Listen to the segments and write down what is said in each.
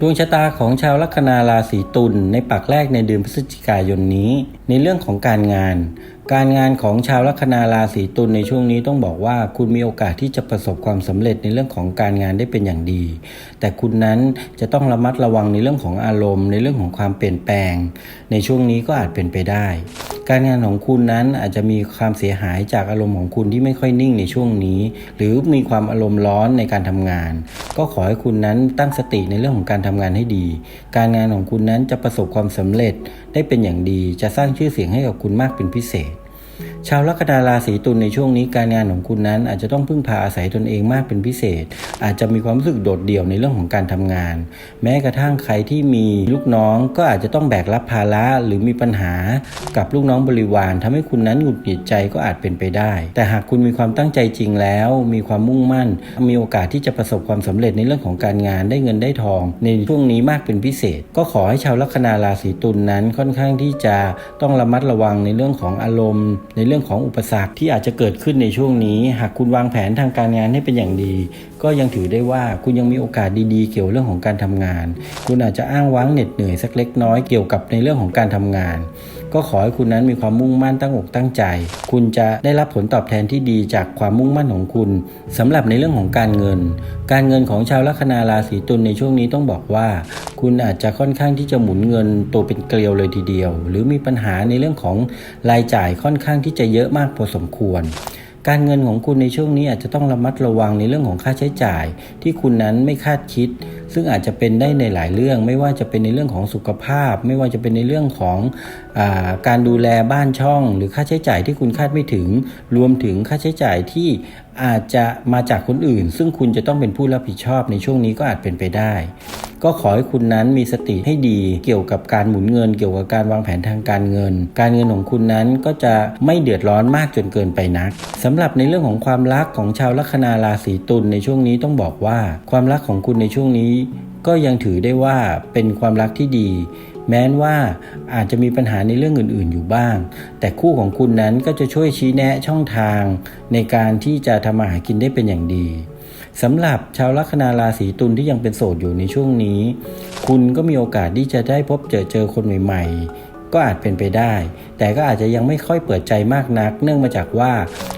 ดวงชะตาของชาวลัคนาราศีตุลในปักแรกในเดือนพฤศจิกายนนี้ ในเรื่องของการงาน การงานของชาวลัคนาราศีตุลในช่วงนี้ต้องบอกว่าคุณมีโอกาสที่จะประสบความสำเร็จในเรื่องของการงานได้เป็นอย่างดี แต่คุณนั้นจะต้องระมัดระวังในเรื่องของอารมณ์ ในเรื่องของความเปลี่ยนแปลง ในช่วงนี้ก็อาจเป็นไปได้ การงานของคุณนั้นอาจจะมีความเสียหายจากอารมณ์ของคุณที่ไม่ค่อยนิ่งในช่วงนี้ หรือมีความอารมณ์ร้อนในการทำงาน ก็ขอให้คุณนั้นตั้งสติในเรื่องของการทำงานให้ดี การงานของคุณนั้นจะประสบความสำเร็จได้เป็นอย่างดี จะสร้างชื่อเสียงให้กับคุณมากเป็นพิเศษ ชาวลัคนาราศีตุลในช่วงนี้การงานของคุณนั้น อาจจะต้องพึ่งพาอาศัยตนเองมากเป็นพิเศษ อาจจะมีความรู้สึกโดดเดี่ยวในเรื่องของการทำงาน แม้กระทั่งใครที่มีลูกน้องก็อาจจะต้องแบกรับภาระหรือมีปัญหากับลูกน้องบริวารทำให้คุณนั้นหงุดหงิดใจก็อาจเป็นไปได้ แต่หากคุณมีความตั้งใจจริงแล้ว มีความมุ่งมั่น มีโอกาสที่จะประสบความสำเร็จในเรื่องของการงานได้เงินได้ทอง ในช่วงนี้มากเป็นพิเศษ ก็ขอให้ชาวลัคนาราศีตุลนั้นค่อนข้างที่จะต้องระมัดระวังในเรื่องของอารมณ์ในเรื่องื่องของอุปสรรคที่อาจจะเกิดขึ้นในช่วงนี้ หากคุณวางแผนทางการงานให้เป็นอย่างดี ก็ยังถือได้ว่าคุณยังมีโอกาสดีๆ เกี่ยวเรื่องของการทำงาน คุณอาจจะอ้างว้างเหน็ดเหนื่อยสักเล็กน้อยเกี่ยวกับในเรื่องของการทำงาน ก็ขอให้คุณนั้นมีความมุ่งมั่นตั้งอกตั้งใจ คุณจะได้รับผลตอบแทนที่ดีจากความมุ่งมั่นของคุณสำหรับในเรื่องของการเงิน การเงินของชาวลัคนาราศีตุลในช่วงนี้ต้องบอกว่า คุณอาจจะค่อนข้างที่จะหมุนเงินตัวเป็นเกลียวเลยทีเดียว หรือมีปัญหาในเรื่องของรายจ่ายค่อนข้างที่จะเยอะมากพอสมควร การเงินของคุณในช่วงนี้อาจจะต้องระมัดระวังในเรื่องของค่าใช้จ่าย ที่คุณนั้นไม่คาดคิด ซึ่งอาจจะเป็นได้ในหลายเรื่อง ไม่ว่าจะเป็นในเรื่องของสุขภาพ ไม่ว่าจะเป็นในเรื่องของอาการดูแลบ้านช่อง หรือค่าใช้จ่ายที่คุณคาดไม่ถึง รวมถึงค่าใช้จ่ายที่อาจจะมาจากคนอื่น ซึ่งคุณจะต้องเป็นผู้รับผิดชอบในช่วงนี้ก็อาจเป็นไปได้ ก็ขอให้คุณนั้นมีสติให้ดีเกี่ยวกับการหมุนเงิน เกี่ยวกับการวางแผนทางการเงิน การเงินของคุณนั้นก็จะไม่เดือดร้อนมากจนเกินไปนักสำหรับในเรื่องของความรักของชาวลัคนาราศีตุลในช่วงนี้ต้องบอกว่า ความรักของคุณในช่วงนี้ ก็ยังถือได้ว่าเป็นความรักที่ดีแม้นว่าอาจจะมีปัญหาในเรื่องอื่น ๆ อยู่บ้าง แต่คู่ของคุณนั้นก็จะช่วยชี้แนะช่องทาง ในการที่จะทำมาหากินได้เป็นอย่างดี สำหรับชาวลัคนาราศีตุลที่ยังเป็นโสดอยู่ในช่วงนี้ คุณก็มีโอกาสที่จะได้พบเจอเจอคนใหม่ๆ ก็อาจเป็นไปได้ แต่ก็อาจจะยังไม่ค่อยเปิดใจมากนัก เนื่องมาจากว่า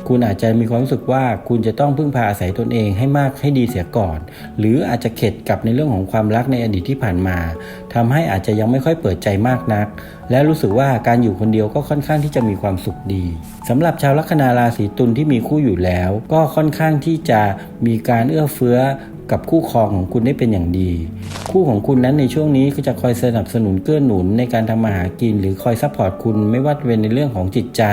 คุณอาจจะมีความรู้สึกว่าคุณจะต้องพึ่งพาอาศัยตนเองให้มากให้ดีเสียก่อน หรืออาจจะเข็ดกับในเรื่องของความรักในอดีตที่ผ่านมาทำให้อาจจะยังไม่ค่อยเปิดใจมากนัก และรู้สึกว่าการอยู่คนเดียวก็ค่อนข้างที่จะมีความสุขดีสำหรับชาวลัคนาราศีตุลที่มีคู่อยู่แล้ว ก็ค่อนข้างที่จะมีการเอื้อเฟื้อ กับคู่ครองของคุณได้เป็นอย่างดี คู่ของคุณนั้นในช่วงนี้ก็จะคอยสนับสนุนเกื้อหนุนในการทำมาหากิน หรือคอยซัพพอร์ตคุณไม่ว่าจะเป็นในเรื่องของจิตใจ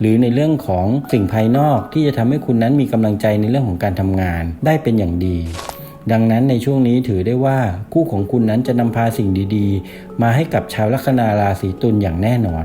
หรือในเรื่องของสิ่งภายนอกที่จะทำให้คุณนั้นมีกำลังใจในเรื่องของการทำงานได้เป็นอย่างดี ดังนั้นในช่วงนี้ถือได้ว่าคู่ของคุณนั้นจะนำพาสิ่งดีๆ มาให้กับชาวลัคนาราศีตุลอย่างแน่นอน